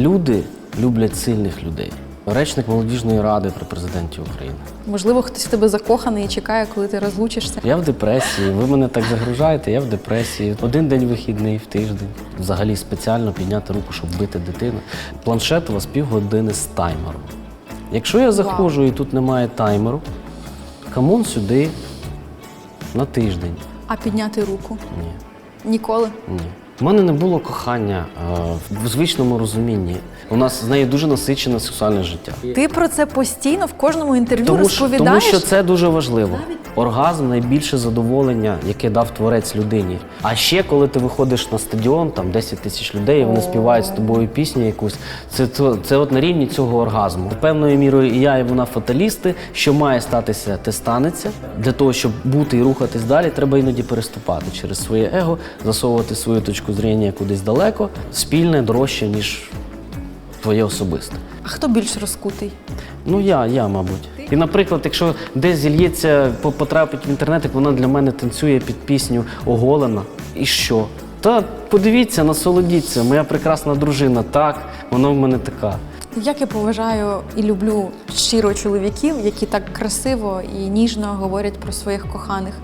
Люди люблять сильних людей. Речник молодіжної ради при президенті України. Можливо, хтось в тебе закоханий і чекає, коли ти розлучишся. Я в депресії. Ви мене так загружаєте, я в депресії. Один день вихідний в тиждень. Взагалі спеціально підняти руку, щоб бити дитину. Планшет у вас півгодини з таймером. Якщо я заходжу і тут немає таймеру, камон сюди на тиждень. А підняти руку Ні. ніколи. Ні. У мене не було кохання е, в звичному розумінні. У нас з нею дуже насичене сексуальне життя. Ти про це постійно в кожному інтерв'ю розповідаєш. тому що це дуже важливо. Оргазм найбільше задоволення, яке дав творець людині. А ще коли ти виходиш на стадіон, там 10 тисяч людей, і вони співають з тобою пісню якусь. Це, це, це от на рівні цього оргазму. Певною мірою і я, і вона фаталісти. Що має статися, те станеться. Для того, щоб бути і рухатись далі, треба іноді переступати через своє его, засовувати свою точку зрення кудись далеко. Спільне дорожче, ніж твоє особисте. А хто більш розкутий? Ну я, я, мабуть. І, наприклад, якщо десь зільється, по- потрапить в інтернет, як вона для мене танцює під пісню оголена. І що? Та подивіться, насолодіться, моя прекрасна дружина, так, вона в мене така. Як я поважаю і люблю щиро чоловіків, які так красиво і ніжно говорять про своїх коханих.